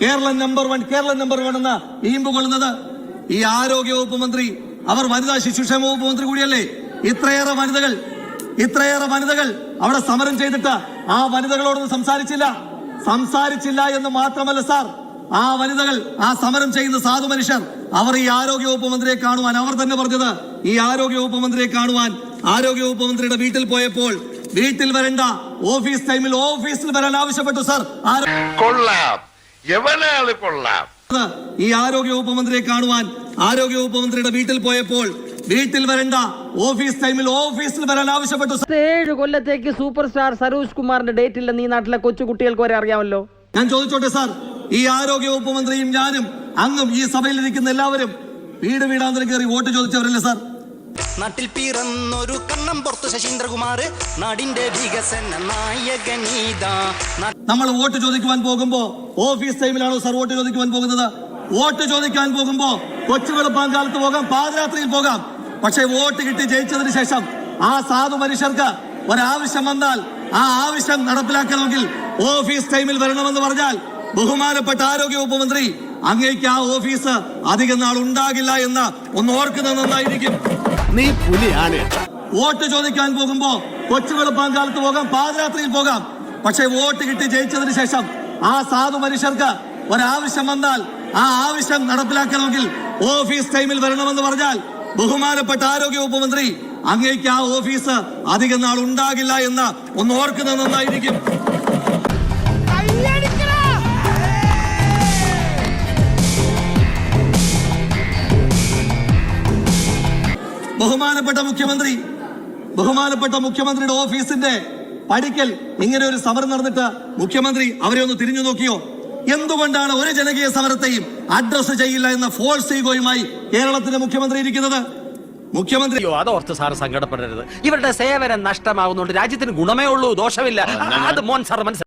Keralam number one Keralam number one എന്ന വീമ്പ് കൊള്ളുന്നത് ഈ ആരോഗ്യ വകുപ്പ് മന്ത്രി അവർ വനിതാ ശിശുക്ഷേമ വകുപ്പ് മന്ത്രി കൂടിയല്ലേ? ഇത്രയേറെ വനിതകൾ ഇത്രയേറെ വനിതകൾ അവിടെ സമരം ചെയ്തിട്ട് ആ വനിതകളോടൊന്നും സംസാരിച്ചില്ല. സംസാരിച്ചില്ല എന്ന് മാത്രമല്ല സാർ ആ വനിതകൾ ആ സമരം ചെയ്യുന്ന സാധു മനുഷ്യർ അവർ ഈ ആരോഗ്യ വകുപ്പ് മന്ത്രിയെ കാണുവാൻ അവർ തന്നെ പറഞ്ഞത് ഈ ആരോഗ്യ വകുപ്പ് മന്ത്രിയെ കാണുവാൻ. ആരോഗ്യ വകുപ്പ് മന്ത്രിയുടെ വീട്ടിൽ പോയപ്പോൾ വീട്ടിൽ വരണ്ട ഓഫീസ് ടൈമിൽ ഓഫീസിൽ വരാൻ ആവശ്യപ്പെട്ടു സാർ. കൊള്ളാം. എവനാൾ കൊള്ളാം? ഈ ആരോഗ്യ വകുപ്പ് മന്ത്രിയെ കാണുവാൻ ആരോഗ്യ വകുപ്പ് മന്ത്രിയുടെ വീട്ടിൽ പോയപ്പോൾ വീട്ടിൽ വരണ്ട ഓഫീസ് ടൈമിൽ ഓഫീസിൽ വരാൻ ആവശ്യപ്പെട്ടു. ഏഴ് കൊല്ലത്തേക്ക് സൂപ്പർ സ്റ്റാർ സരോജ് കുമാറിന്റെ ഡേറ്റ് ഇല്ലെന്ന് ഈ നാട്ടിലെ കൊച്ചു കുട്ടികൾക്ക് വരെ അറിയാമല്ലോ. ഞാൻ ചോദിച്ചോട്ടെ സാർ ഈ ആരോഗ്യ വകുപ്പ് മന്ത്രിയും ഞാനും അങ്ങും ഈ സഭയിൽ ഇരിക്കുന്ന എല്ലാവരും വീട് വീടാന്തരം കയറി വോട്ട് ചോദിച്ചവരല്ലേ സാർ? നാട്ടിൽ പിറന്നൊരു കണ്ണം പുറത്തു ശശീന്ദ്രകുമാർ നാടിന്റെ വികസന നായകനീതാ നമ്മൾ വോട്ട് ചോദിക്കുവാൻ പോകുമ്പോ ഓഫീസ് ടൈമിലാണോ സർ വോട്ട് ചോദിക്കുവാൻ പോകുന്നത്? വോട്ട് ചോദിക്കാൻ പോകുമ്പോ കൊച്ചു വെളുപ്പാങ്കാലത്ത് പോകാം പാദയാത്രയിൽ പോകാം. പക്ഷെ വോട്ട് കിട്ടി ജയിച്ചതിന് ശേഷം ആ സാധു മനുഷ്യർക്ക് ഒരാവശ്യം വന്നാൽ ആ ആവശ്യം നടപ്പിലാക്കണമെങ്കിൽ ഓഫീസ് ടൈമിൽ വരണമെന്ന് പറഞ്ഞാൽ ബഹുമാനപ്പെട്ട ആരോഗ്യ വകുപ്പ് മന്ത്രി അങ്ങേക്ക് ആ ഓഫീസ് അധികം നാൾ ഉണ്ടാകില്ല എന്ന് ഒന്ന് ഓർക്കുന്നത് നന്നായിരിക്കും. നീ പുലിയാണ് വോട്ട് ചോദിക്കാൻ പോകുമ്പോ കൊച്ചു വെളുപ്പാങ്കാലത്ത് പോകാം പാദയാത്രയിൽ പോകാം. പക്ഷെ വോട്ട് കിട്ടി ജയിച്ചതിന് ശേഷം ആ സാധു മനുഷ്യർക്ക് ഒരാവശ്യം വന്നാൽ ആ ആവശ്യം നടപ്പിലാക്കണമെങ്കിൽ ഓഫീസ് ടൈമിൽ വരണമെന്ന് പറഞ്ഞാൽ ബഹുമാനപ്പെട്ട ആരോഗ്യ വകുപ്പ് മന്ത്രി അങ്ങേക്ക് ആ ഓഫീസ് അധികം നാൾ ഉണ്ടാകില്ല എന്ന് ഒന്ന് ഓർക്കുന്നത് നന്നായിരിക്കും. ബഹുമാനപ്പെട്ട മുഖ്യമന്ത്രി ബഹുമാനപ്പെട്ട മുഖ്യമന്ത്രിയുടെ ഓഫീസിന്റെ പടിക്കൽ ഇങ്ങനെ ഒരു സമരം നടന്നിട്ട് മുഖ്യമന്ത്രി അവരെ ഒന്ന് തിരിഞ്ഞു നോക്കിയോ? എന്തുകൊണ്ടാണ് ഒരു ജനകീയ സമരത്തെയും അഡ്രസ് ചെയ്യില്ല എന്ന ഫോൾസ് ഈഗോയുമായി കേരളത്തിന്റെ മുഖ്യമന്ത്രി ഇരിക്കുന്നത്? മുഖ്യമന്ത്രി അതോർത്ത് സാർ സങ്കടപ്പെടരുത്. ഇവരുടെ സേവനം നഷ്ടമാകുന്നുണ്ട്. രാജ്യത്തിന് ഗുണമേ ഉള്ളൂ ദോഷമില്ല. അത് മോൻ സാർ മനസ്സിലാക്കി